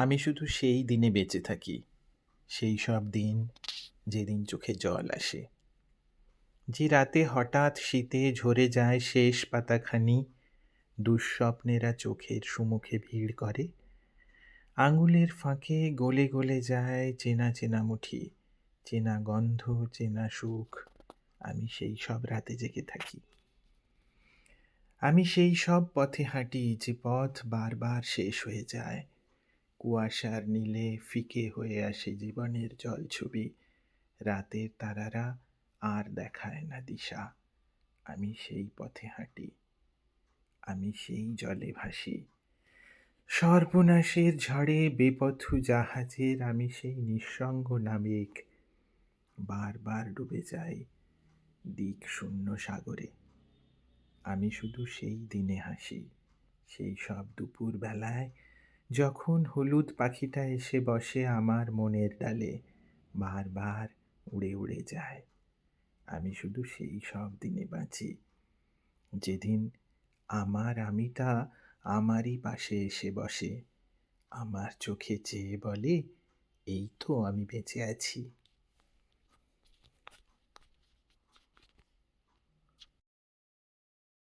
আমি শুধু সেই দিনে বেঁচে থাকি, সেই সব দিন যেদিন চোখে জল আসে। যে রাতে হঠাৎ শীতে ঝরে যায় শেষ পাতাখানি, দুঃস্বপ্নেরা চোখের সুমুখে ভিড় করে। আঙুলের ফাঁকে গলে গলে যায় চেনা চেনা মুঠি, চেনা গন্ধ, চেনা সুখ। আমি সেই সব রাতে জেগে থাকি। আমি সেই সব পথে হাঁটি যে পথ বারবার শেষ হয়ে যায়। কুয়াশার নীলে ফিকে হয়ে আসে জীবনের জলছবি। রাতের তারারা আর দেখায় না দিশা। আমি সেই পথে হাঁটি। আমি সেই জলে ভাসি। সর্বনাশের ঝড়ে বেপথু জাহাজের আমি সেই নিঃসঙ্গ নাবিক। বারবার ডুবে যাই দিক শূন্য সাগরে। আমি শুধু সেই দিনে হাসি। সেই সব দুপুর বেলায় যখন হলুদ পাখিটা এসে বসে আমার মনের ডালে, বারবার উড়ে উড়ে যায়। আমি শুধু সেই সব দিনে বাঁচি। যেদিন আমার আমিটা আমারই পাশে এসে বসে, আমার চোখে চেয়ে বলে, এই তো আমি বেঁচে আছি।